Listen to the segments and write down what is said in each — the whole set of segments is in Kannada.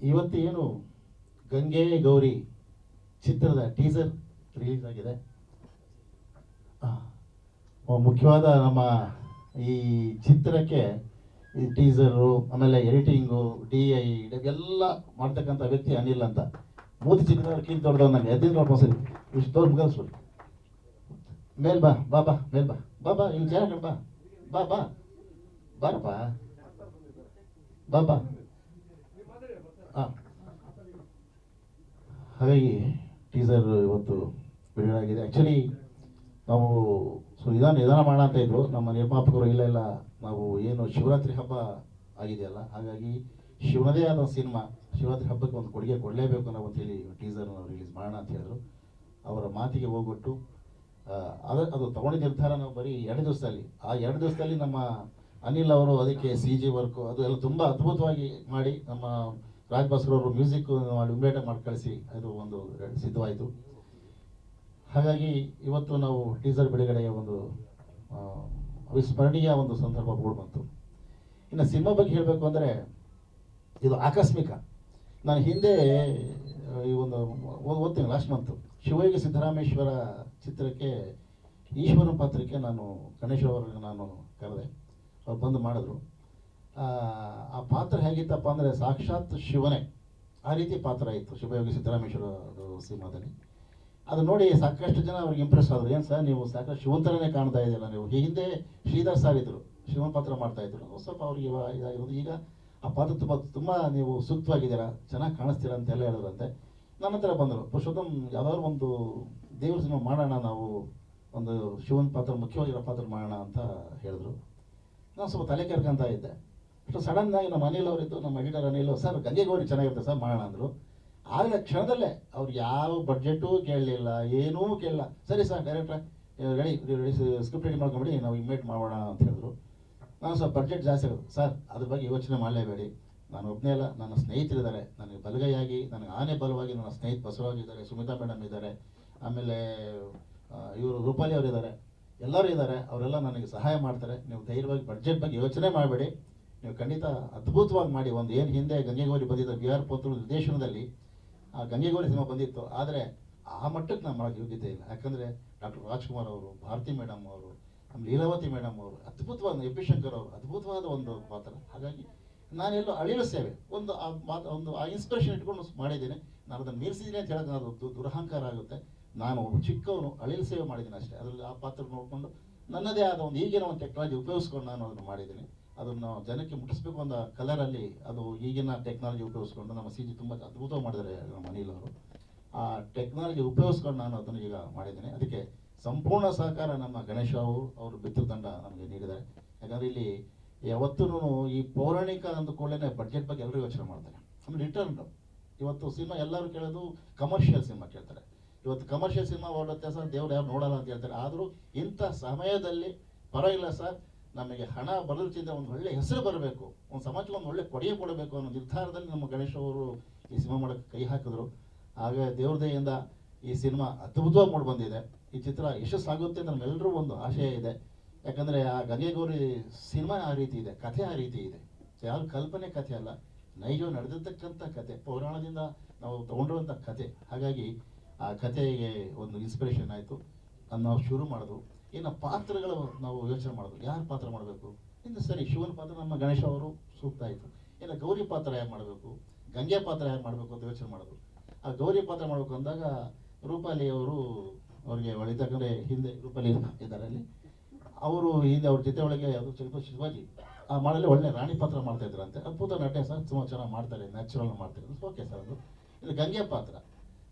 ಇವತ್ತು ಏನು ಗಂಗೆ ಗೌರಿ ಚಿತ್ರದ ಟೀಸರ್ ರಿಲೀಸ್ ಆಗಿದೆ. ಮುಖ್ಯವಾದ ನಮ್ಮ ಈ ಚಿತ್ರಕ್ಕೆ ಈ ಟೀಸರು, ಆಮೇಲೆ ಎಡಿಟಿಂಗು, ಡಿ ಐ ಎಲ್ಲ ಮಾಡ್ತಕ್ಕಂಥ ವ್ಯಕ್ತಿ ಅನಿಲ್ ಅಂತ. ಮೂರು ಚಿತ್ರ ಕಿಂತ ದೊಡ್ಡದವ್ ನಂಗೆ. ಎದ್ದಿನ ನೋಡ್ಕೊಂಡು ಸರಿ. ಇಷ್ಟು ದೊಡ್ಡ ಮುಗಿಸ್ಬಿಡಿ ಮೇಲ್ ಬಾ ಬಾ ಬಾ, ಮೇಲ್ ಬಾ. ಬಾ ಬಾ, ಇಲ್ಲಿ ಬಾ. ಬಾ ಬಾ. ಬಾ ಬಾ ಬಾ. ಹಾಂ ಹಾಗಾಗಿ ಟೀಸರ್ ಇವತ್ತು ಬಿಡುಗಡೆ ಆಗಿದೆ. ಆ್ಯಕ್ಚುಲಿ ನಾವು ಸೊ ನಿಧಾನ ನಿಧಾನ ಮಾಡೋಣ ಅಂತ ಇದ್ದರು ನಮ್ಮ ನಿರ್ಮಾಪಕರು ಇಲ್ಲ ಇಲ್ಲ, ನಾವು ಏನು ಶಿವರಾತ್ರಿ ಹಬ್ಬ ಆಗಿದೆಯಲ್ಲ ಹಾಗಾಗಿ ಶಿವನದೇ ಆದ ಸಿನಿಮಾ, ಶಿವರಾತ್ರಿ ಹಬ್ಬಕ್ಕೆ ಒಂದು ಕೊಡುಗೆ ಕೊಡಲೇಬೇಕು ನಾವು ಅಂತೇಳಿ ಟೀಸರ್ನ ರಿಲೀಸ್ ಮಾಡೋಣ ಅಂತ ಹೇಳಿದ್ರು. ಅವರ ಮಾತಿಗೆ ಹೋಗ್ಬಿಟ್ಟು ಅದು ಅದು ತಗೊಂಡಿದ್ದ ನಿರ್ಧಾರ ನಾವು ಬರೀ ಎರಡು ದಿವಸದಲ್ಲಿ. ಆ ಎರಡು ದಿವಸದಲ್ಲಿ ನಮ್ಮ ಅನಿಲ್ ಅವರು ಅದಕ್ಕೆ ಸಿ ಜಿ ವರ್ಕು ಅದು ಎಲ್ಲ ತುಂಬ ಅದ್ಭುತವಾಗಿ ಮಾಡಿ ನಮ್ಮ ರಾಜ್ ಭಾಸ್ಕರ್ ಅವರು ಮ್ಯೂಸಿಕ್ ಉಮ್ಮೇಟ ಮಾಡಿ ಕಳಿಸಿ, ಅದು ಒಂದು ಸಿದ್ಧವಾಯಿತು. ಹಾಗಾಗಿ ಇವತ್ತು ನಾವು ಟೀಸರ್ ಬಿಡುಗಡೆಯ ಒಂದು ಅವಿಸ್ಮರಣೀಯ ಒಂದು ಸಂದರ್ಭ ಮೂಡ್ ಬಂತು. ಇನ್ನು ಸಿನಿಮಾ ಬಗ್ಗೆ ಹೇಳಬೇಕು ಅಂದರೆ ಇದು ಆಕಸ್ಮಿಕ. ನಾನು ಹಿಂದೆ, ಈ ಒಂದು ಓದ್- ಓದ್ತೀನಿ ಲಾಸ್ಟ್ ಮಂತು ಶಿವಯೋಗಿ ಸಿದ್ದರಾಮೇಶ್ವರ ಚಿತ್ರಕ್ಕೆ, ಈಶ್ವರನ ಪಾತ್ರಕ್ಕೆ ನಾನು ಗಣೇಶ್ ಅವರನ್ನು ನಾನು ಕರೆದೆ. ಅವ್ರು ಬಂದು ಮಾಡಿದ್ರು. ಆ, ಪಾತ್ರ ಹೇಗಿತ್ತಪ್ಪ ಅಂದರೆ ಸಾಕ್ಷಾತ್ ಶಿವನೇ. ಆ ರೀತಿ ಪಾತ್ರ ಇತ್ತು. ಶಿವಯೋಗಿ ಸಿದ್ದರಾಮೇಶ್ವರ ಅದು ಸಿನಿಮಾದಲ್ಲಿ. ಅದು ನೋಡಿ ಸಾಕಷ್ಟು ಜನ ಅವ್ರಿಗೆ ಇಂಪ್ರೆಸ್ ಆದ್ರು. ಏನು ಸರ್ ನೀವು ಸಾಕಷ್ಟು ಶಿವನ್ ಥರನೇ ಕಾಣ್ತಾ ಇದೆಯಲ್ಲ ನೀವು ಹಿಂದೆ ಶ್ರೀಧರ್ ಸರ್ ಇದ್ರು. ಶಿವನ್ ಪಾತ್ರ ಮಾಡ್ತಾ ಇದ್ರು. ಸ್ವಲ್ಪ ಅವ್ರಿಗೆ ಇದಾಗಿರೋದು. ಈಗ ಆ ಪಾತ್ರ ತುಂಬ ತುಂಬ ನೀವು ಸೂಕ್ತವಾಗಿದ್ದೀರಾ? ಚೆನ್ನಾಗಿ ಕಾಣಿಸ್ತೀರಾ ಅಂತೆಲ್ಲ ಹೇಳಿದ್ರಂತೆ. ನನ್ನ ಹತ್ರ ಬಂದರು. ಪುರುಷೋತ್ತಮ್ ಯಾವ್ದಾದ್ರು ಒಂದು ದೇವ್ರ ಸಿನಿಮಾ ಮಾಡೋಣ ನಾವು ಒಂದು ಶಿವನ್ ಪಾತ್ರ ಮುಖ್ಯವಾಗಿರೋ ಪಾತ್ರ ಮಾಡೋಣ ಅಂತ ಹೇಳಿದ್ರು. ನಾನು ಸ್ವಲ್ಪ ತಲೆ ಕೆರ್ಕೊಂತ ಇದ್ದೆ. ಅಷ್ಟು ಸಡನ್ ಆಗಿ ನಮ್ಮ ಅನಿಲ್ ಅವರಿದ್ದು ನಮ್ಮ ಎಡಿಟರ್ ಅನಿಲ್, ಸರ್, ಗಂಗೆ ಹೋಗಿ ಚೆನ್ನಾಗಿರುತ್ತೆ, ಸರ್, ಮಾಡೋಣ, ಅಂದರು. ಆಗಲೇ ಕ್ಷಣದಲ್ಲೇ ಅವ್ರು ಯಾವ ಬಡ್ಜೆಟೂ ಕೇಳಲಿಲ್ಲ, ಏನೂ ಕೇಳಲ್ಲ ಸರಿ, ಸರ್ ಡೈರೆಕ್ಟ್ರ ರೆಡಿ ರೆಡಿ ಸ್ಕ್ರಿಪ್ಟ್ ರೆಡಿ ಮಾಡ್ಕೊಂಬಿಡಿ ನಾವು ಇನ್ವೈಟ್ ಮಾಡೋಣ, ಅಂತ ಹೇಳಿದ್ರು. ನಾನು ಸರ್ ಬಡ್ಜೆಟ್ ಜಾಸ್ತಿ ಆಗೋದು. ಸರ್, ಅದ್ರ ಬಗ್ಗೆ ಯೋಚನೆ ಮಾಡಲೇಬೇಡಿ. ನಾನು ಒಬ್ಬನೇ ಅಲ್ಲ, ನನ್ನ ಸ್ನೇಹಿತರಿದ್ದಾರೆ. ನನಗೆ ಬಲಗೈಯಾಗಿ, ನನಗೆ ಆನೆ ಬಲವಾಗಿ ನನ್ನ ಸ್ನೇಹಿತ ಬಸವರಾಜ್ ಇದ್ದಾರೆ, ಸುಮಿತಾ ಮೇಡಮ್ ಇದ್ದಾರೆ. ಆಮೇಲೆ ಇವರು ರೂಪಾಲಿ ಅವರಿದ್ದಾರೆ. ಎಲ್ಲರೂ ಇದ್ದಾರೆ. ಅವರೆಲ್ಲ ನನಗೆ ಸಹಾಯ ಮಾಡ್ತಾರೆ. ನೀವು ಧೈರ್ಯವಾಗಿ ಬಡ್ಜೆಟ್ ಬಗ್ಗೆ ಯೋಚನೆ ಮಾಡಬೇಡಿ. ನೀವು ಖಂಡಿತ ಅದ್ಭುತವಾಗಿ ಮಾಡಿ, ಒಂದು ಏನು ಹಿಂದೆ ಗಂಗೆಗೌರಿ ಬಂದಿದ್ದ ವಿ ಆರ್ ಪೋತ್ರ ನಿರ್ದೇಶನದಲ್ಲಿ, ಆ ಗಂಗೆಗೌರಿ ಸಿನಿಮಾ ಬಂದಿತ್ತು, ಆದರೆ ಆ ಮಟ್ಟಕ್ಕೆ ನಾನು ಮಾಡೋಕ್ಕೆ ಯೋಗ್ಯತೆ ಇಲ್ಲ. ಯಾಕಂದರೆ ಡಾಕ್ಟರ್ ರಾಜ್ಕುಮಾರ್ ಅವರು, ಭಾರತಿ ಮೇಡಮ್ ಅವರು ಲೀಲಾವತಿ ಮೇಡಮ್ ಅವರು, ಅದ್ಭುತವಾದ ಎ ಪಿ ಶಂಕರ್ ಅವರು, ಅದ್ಭುತವಾದ ಒಂದು ಪಾತ್ರ. ಹಾಗಾಗಿ ನಾನೆಲ್ಲೋ ಅಳಿಲು ಸೇವೆ, ಒಂದು ಆ ಮಾತು, ಒಂದು ಆ ಇನ್ಸ್ಪಿರೇಷನ್ ಇಟ್ಕೊಂಡು ಮಾಡಿದ್ದೀನಿ. ನಾನು ಅದನ್ನು ಮೀರಿಸಿದ್ದೀನಿ ಅಂತ ಹೇಳೋದು ಅದು ದುರಹಂಕಾರ ಆಗುತ್ತೆ. ನಾನು ಚಿಕ್ಕವನು, ಅಳಿಲು ಸೇವೆ ಮಾಡಿದ್ದೀನಿ ಅಷ್ಟೇ. ಅದರಲ್ಲಿ ಆ ಪಾತ್ರ ನೋಡಿಕೊಂಡು ನನ್ನದೇ ಆದ ಒಂದು ಈಗಿನ ಒಂದು ಟೆಕ್ನಾಲಜಿ ಉಪಯೋಗಿಸ್ಕೊಂಡು ನಾನು ಅದನ್ನು ಮಾಡಿದ್ದೀನಿ. ಅದನ್ನು ಜನಕ್ಕೆ ಮುಟ್ಟಿಸ್ಬೇಕು ಕಲರ್ ಕಲರಲ್ಲಿ ಅದು ಈಗಿನ ಟೆಕ್ನಾಲಜಿ ಉಪಯೋಗಿಸ್ಕೊಂಡು ನಮ್ಮ ಸಿ ಜಿ ತುಂಬ ಅದ್ಭುತವಾಗಿ ಮಾಡಿದ್ದಾರೆ ನಮ್ಮ ಅನಿಲ್ ಅವರು. ಆ ಟೆಕ್ನಾಲಜಿ ಉಪಯೋಗಿಸ್ಕೊಂಡು ನಾನು ಅದನ್ನು ಈಗ ಮಾಡಿದ್ದೇನೆ. ಅದಕ್ಕೆ ಸಂಪೂರ್ಣ ಸಹಕಾರ ನಮ್ಮ ಗಣೇಶ ಅವರು ಅವರು ಬಿತ್ತುರು ತಂಡ ನಮಗೆ ನೀಡಿದ್ದಾರೆ. ಯಾಕಂದರೆ ಇಲ್ಲಿ ಯಾವತ್ತೂ ಈ ಪೌರಾಣಿಕ ಅಂದ ಕೂಡಲೇ ಬಜೆಟ್ ಬಗ್ಗೆ ಎಲ್ಲರೂ ಯೋಚನೆ ಮಾಡ್ತಾರೆ. ಆಮೇಲೆ ರಿಟರ್ನ್ ಇವತ್ತು ಸಿನಿಮಾ ಎಲ್ಲರೂ ಕೇಳೋದು ಕಮರ್ಷಿಯಲ್ ಸಿನಿಮಾ ಕೇಳ್ತಾರೆ. ಇವತ್ತು ಕಮರ್ಷಿಯಲ್ ಸಿನಿಮಾ ಓಡುತ್ತೆ ಸರ್, ದೇವ್ರು ಯಾರು ನೋಡಲ್ಲ ಅಂತ ಹೇಳ್ತಾರೆ. ಆದರೂ ಇಂಥ ಸಮಯದಲ್ಲಿ ಪರವಾಗಿಲ್ಲ ಸರ್ ನಮಗೆ ಹಣ ಬರೋದಕ್ಕಿಂತ ಒಂದು ಒಳ್ಳೆ ಹೆಸರು ಬರಬೇಕು, ಒಂದು ಸಮಾಜಕ್ಕೆ ಒಂದು ಒಳ್ಳೆ ಕೊಡುಗೆ ಕೊಡಬೇಕು ಅನ್ನೋ ನಿರ್ಧಾರದಲ್ಲಿ ನಮ್ಮ ಗಣೇಶ್ ಅವರು ಈ ಸಿನಿಮಾ ಮಾಡೋಕ್ಕೆ ಕೈ ಹಾಕಿದ್ರು. ಆಗ ದೇವ್ರದೆಯಿಂದ ಈ ಸಿನಿಮಾ ಅದ್ಭುತವಾಗಿ ಮೂಡಿ ಬಂದಿದೆ. ಈ ಚಿತ್ರ ಯಶಸ್ಸಾಗುತ್ತೆ ಅಂತ ನಮ್ಮೆಲ್ಲರೂ ಒಂದು ಆಶಯ ಇದೆ. ಯಾಕಂದರೆ ಆ ಗಂಗೆಗೌರಿ ಸಿನಿಮಾ ಆ ರೀತಿ ಇದೆ, ಕಥೆ ಆ ರೀತಿ ಇದೆ. ಯಾವ ಕಲ್ಪನೆ ಕಥೆ ಅಲ್ಲ, ನೈಜ ನಡೆದಿರ್ತಕ್ಕಂಥ ಕತೆ ಪೌರಾಣದಿಂದ ನಾವು ತಗೊಂಡಿರುವಂಥ ಕತೆ ಹಾಗಾಗಿ ಆ ಕಥೆಗೆ ಒಂದು ಇನ್ಸ್ಪಿರೇಷನ್ ಆಯಿತು. ಅದನ್ನ ನಾವು ಶುರು ಮಾಡಿದ್ವು. ಇನ್ನು ಪಾತ್ರಗಳು ನಾವು ಯೋಚನೆ ಮಾಡೋದು ಯಾರು ಪಾತ್ರ ಮಾಡಬೇಕು? ಇನ್ನು ಸರಿ, ಶಿವನ ಪಾತ್ರ ನಮ್ಮ ಗಣೇಶ ಅವರು ಸೂಕ್ತ ಆಯಿತು. ಇನ್ನು ಗೌರಿ ಪಾತ್ರ ಯಾರು ಮಾಡಬೇಕು? ಗಂಗೆ ಪಾತ್ರ ಯಾರು ಮಾಡಬೇಕು ಅಂತ ಯೋಚನೆ ಮಾಡೋದು. ಆ ಗೌರಿ ಪಾತ್ರ ಮಾಡಬೇಕು ಅಂದಾಗ ರೂಪಾಲಿ ಅವರು ಅವ್ರಿಗೆ ಒಳಿತಕ್ಕಂದ್ರೆ ಹಿಂದೆ ರೂಪಾಲಿ ಇದ್ದಾರೆ ಅಲ್ಲಿ. ಅವರು ಹಿಂದೆ ಅವ್ರ ಜೊತೆ ಒಳಗೆ ಅದು ಛತ್ರಪತಿ ಶಿವಾಜಿ ಆ ಮಾಡಲಿ ಒಳ್ಳೆ ರಾಣಿ ಪಾತ್ರ ಮಾಡ್ತಾ ಇದ್ರಂತೆ. ಅದ್ಭುತ ನಟೆ ಸರ್ ತುಂಬ ಚೆನ್ನಾಗಿ ಮಾಡ್ತಾರೆ ನ್ಯಾಚುರಲ್ ಮಾಡ್ತಾರೆ ಓಕೆ ಸರ್ ಅದು. ಇದು ಗಂಗೆ ಪಾತ್ರ.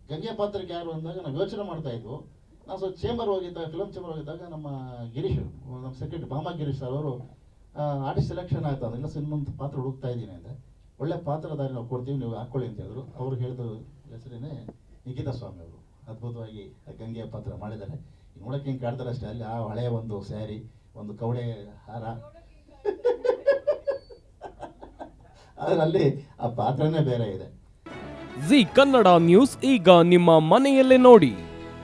ಗಂಗೆ ಪಾತ್ರಕ್ಕೆ ಯಾರು ಅಂದಾಗ ನಾವು ಯೋಚನೆ ಮಾಡ್ತಾ ಇದ್ವು. ನಾವು ಸ್ವಲ್ಪ ಚೇಂಬರ್ ಹೋಗಿದ್ದಾಗ ಫಿಲಮ್ ಚೇಂಬರ್ ಹೋಗಿದ್ದಾಗ ನಮ್ಮ ಗಿರೀಶ್, ನಮ್ಮ ಸೆಕ್ರೆಟರಿ ಭಾಮ ಗಿರೀಶ್ ಸರ್ ಅವರು ಆರ್ಟಿಸ್ಟ್ ಸೆಲೆಕ್ಷನ್ ಆಯ್ತು, ಅದೆಲ್ಲ ಇನ್ನೊಂದು ಪಾತ್ರ ಹುಡುಕ್ತಾ ಇದ್ದೀನಿ ಅಂದರೆ ಒಳ್ಳೆ ಪಾತ್ರಧಾರಿ ನಾವು ಕೊಡ್ತೀವಿ, ನೀವು ಹಾಕ್ಕೊಳ್ಳಿ ಅಂತ ಹೇಳಿದ್ರು. ಅವ್ರು ಹೇಳಿದ ಹೆಸರೇನೆ ನಿಖಿತಾ ಸ್ವಾಮಿ ಅವರು. ಅದ್ಭುತವಾಗಿ ಗಂಗೆಯ ಪಾತ್ರ ಮಾಡಿದ್ದಾರೆ. ನೋಡೋಕೆ ಹಿಂಗೆ ಕಾಡ್ತಾರೆ ಅಷ್ಟೇ, ಅಲ್ಲಿ ಆ ಹಳೆಯ ಒಂದು ಸ್ಯಾರಿ, ಒಂದು ಕವಡೆ ಹಾರ. ಅದರಲ್ಲಿ ಆ ಪಾತ್ರನೇ ಬೇರೆ ಇದೆ. ಜಿ ಕನ್ನಡ ನ್ಯೂಸ್, ಈಗ ನಿಮ್ಮ ಮನೆಯಲ್ಲೇ ನೋಡಿ.